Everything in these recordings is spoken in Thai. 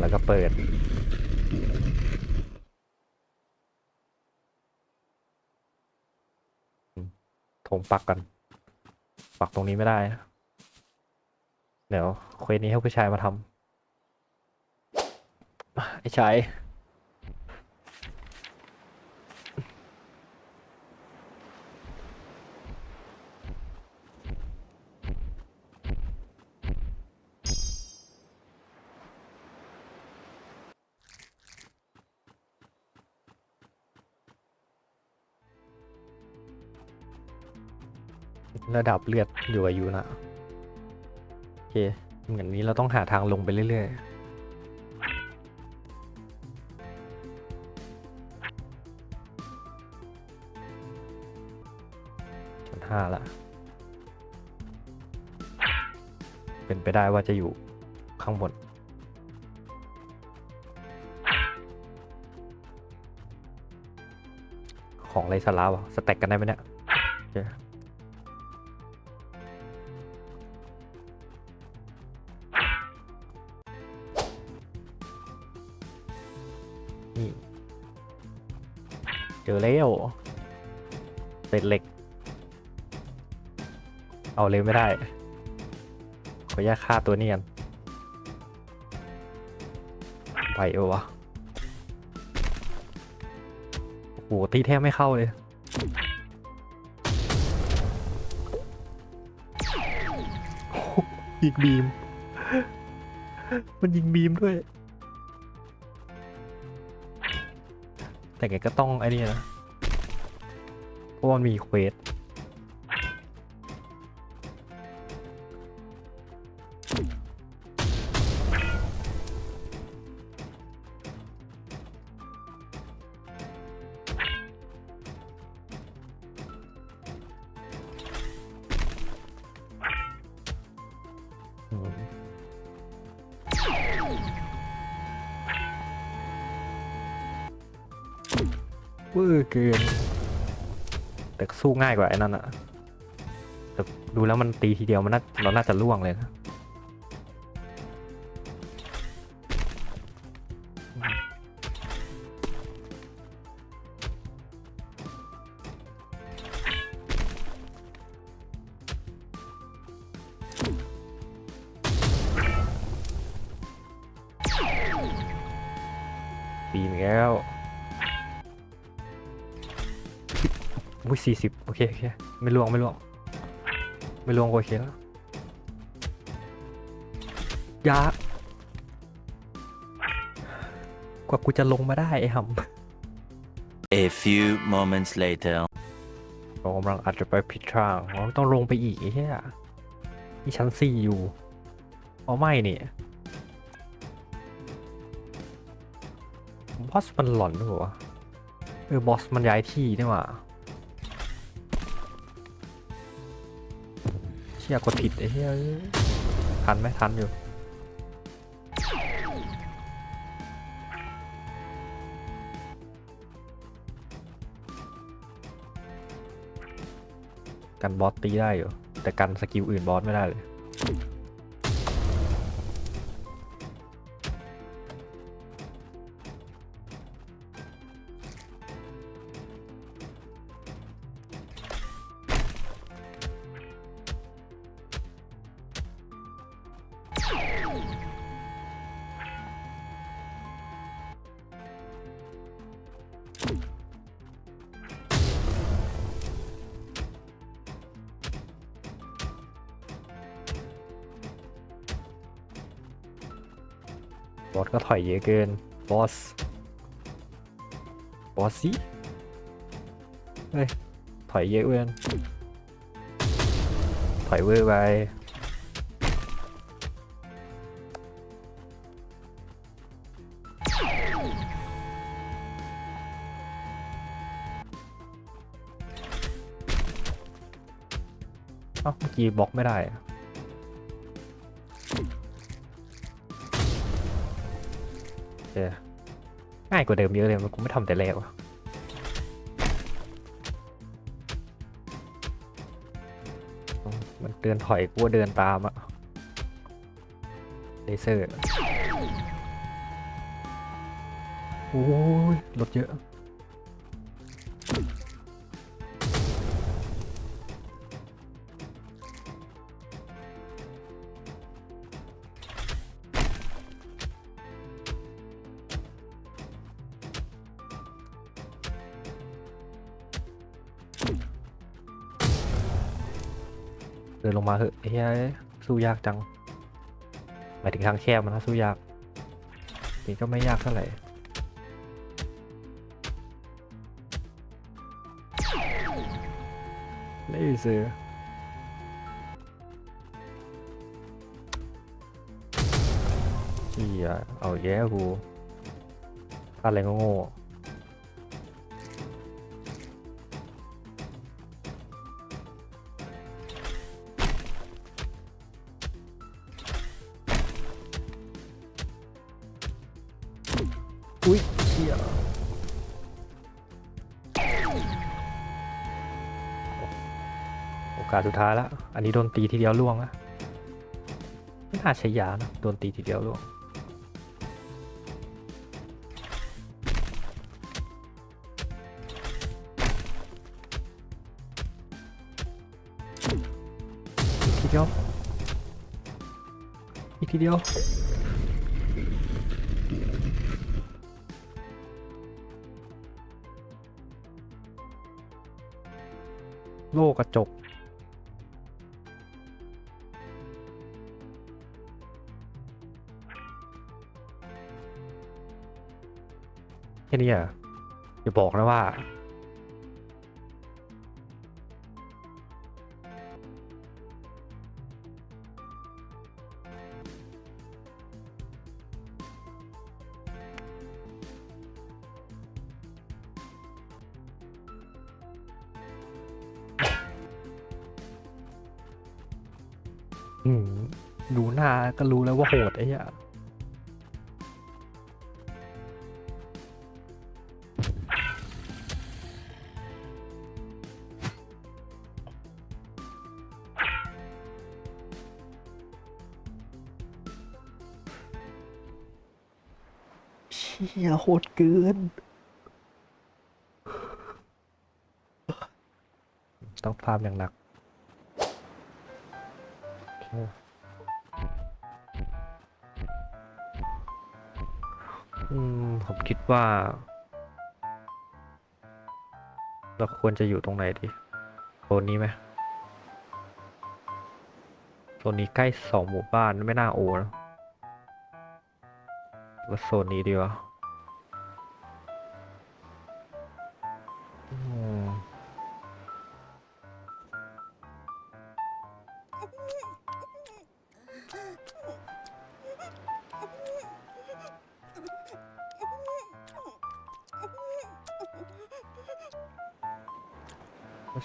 แล้วก็เปิด ถงปักกัน ปักตรงนี้ไม่ได้นะเดี๋ยวเควสนี้ให้ผู้ชายมาทำไอ้ชาย ระดับเลือดอยู่อายุนะโอเคเหมือนนี้เราต้องหาทางลงไปเรื่อยๆชั้นห้าละเป็นไปได้ว่าจะอยู่ข้างบน ของไรสาระวะสแต็กกันได้ไหมเนี่ย อแล้วเศษเหล็ก เอาเลยไม่ได้ ขออนุญาตฆ่าตัวนี้กันไหวเออวะโอ้โหตีแทบไม่เข้าเลยอ้โหยิงบีม มันยิงบีมด้วย แต่แกก็ต้องไอ้นี่นะเพราะว่ามันมีเควส เวอร์เกิน แต่สู้ง่ายกว่าไอ้นั่นอะแต่ดูแล้วมันตีทีเดียวมันน่าเราน่าจะล่วงเลยนะปีนแล้ว อุ้ยสี่สิบโอเคโอเคไม่ล่วงไม่ล่วงไม่ล่วงโอเคแล้วยากกว่ากูจะลงมาได้ไอ้ห A few moments later. ำเรากำลังอาจจะไปผิดทางเราต้องลงไปอีกไอ้เหี้ยนี่ชั้นสี่อยู่อ๋อไม่นี่บอสมันหลอนหรือเปล่าวะเออบอสมันย้ายที่นี่หว่า ชี่ยกดผิดไอ้เหี้ยทันไหมทันอยู่กันบอสตีได้อยู่ แต่กันสกิลอื่นบอสไม่ได้เลย อสก็ถอยเยอะเกิน บอส บอสสิเฮ้ย ถอยเยอะเกินถอยเวอร์ไปเอ้าเมื่อกี้บล็อกไม่ได้ เออง่ายกว่าเดิมเยอะเลยมันกูไม่ทำแต่แรกวะมันเดินถอยกูเดินตามอะเลเซอร์โอ้ยรถเยอะ นลงมาเหอะเฮ้ยสู้ยากจังหมายถึงทางแคบมันนะสู้ยากนี่ก็ไม่ยากเท่าไหร่นี่สิเฮียเอาแย่กูอะไรก็โง่ กาสสุดท้ายแล้ว อันนี้โดนตีทีเดียวล่วงอะไม่น่าใช้ยานะโดนตีทีเดียวล่วงทีเดียวอีกทีเดียวโลกกระจก นี้อะอย่าบอกนะว่า อืมดูหน้าก็รู้แล้วว่าโหดไอ้เหี้ย เชี่ยโหดเกิน ต้องฟาร์มอย่างหนักอืม ผมคิดว่า เราควรจะอยู่ตรงไหนดีโซนนี้ไหมโซนนี้ใกล้สองหมู่บ้านไม่น่าโอนะหรือว่าโซนนี้ดีวะ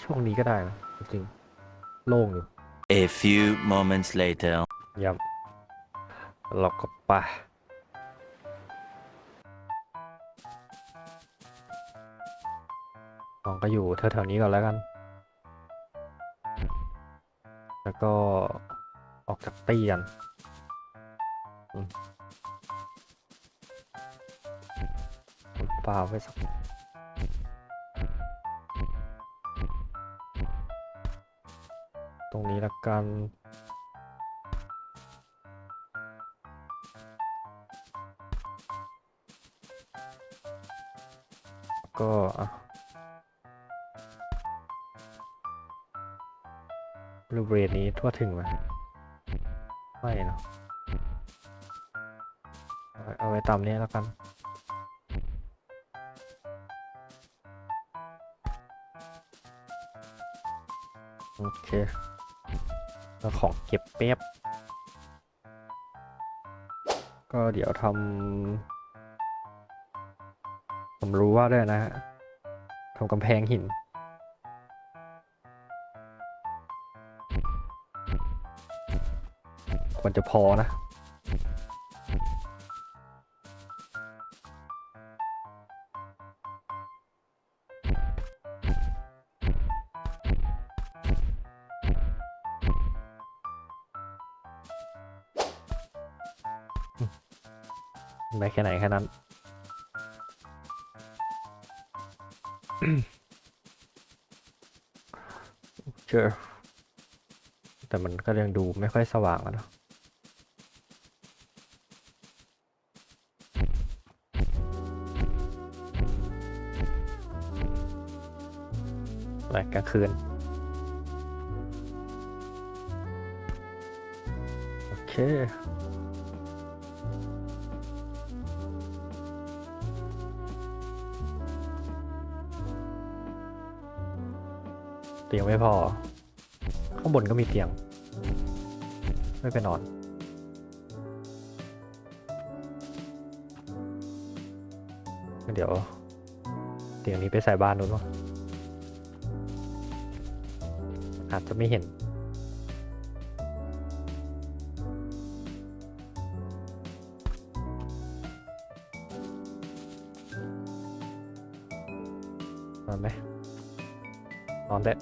ช่วงนี้ก็ได้นะจริงๆโล่งอยู่ A few moments later. ยับเราก็ไปลองก็อยู่แถวๆนี้ก่อนแล้วกัน แล้วก็ออกจากตีกันอืมขุดป่าไว้สัก รงนี้ละกัน ก็อะบริเวณนี้ทั่วถึงไหมไม่เอาไว้เอาไว้ตามนี้แล้วกันโอเค ของเก็บเป๊บ ก็เดี๋ยวทำผมรู้ว่าด้วยนะฮะทำกำแพงหิน ควรจะพอนะ ได้แค่ไหนแค่นั้น เจอ แต่มันก็ยังดูไม่ค่อยสว่างอะเนอะอะไรกลางคืน โอเค เตียงไม่พอ ข้างบนก็มีเตียง ไม่ไปนอน เดี๋ยว เตียงนี้ไปใส่บ้านนู้นวะอาจจะไม่เห็นนอนไหม นอนได้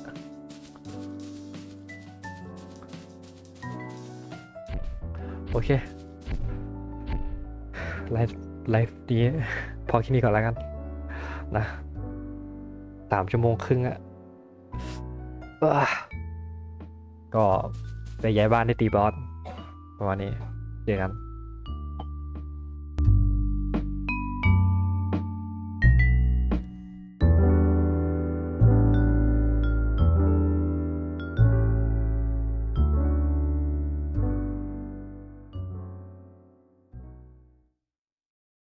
โอเค ไลฟ์ไลฟ์นี้พอแค่นี้ก่อนแล้วกัน นะสามชั่วโมงครึ่งอะอะก็ไปย้ายบ้านที่ตีบอสประมาณนี้เจอกัน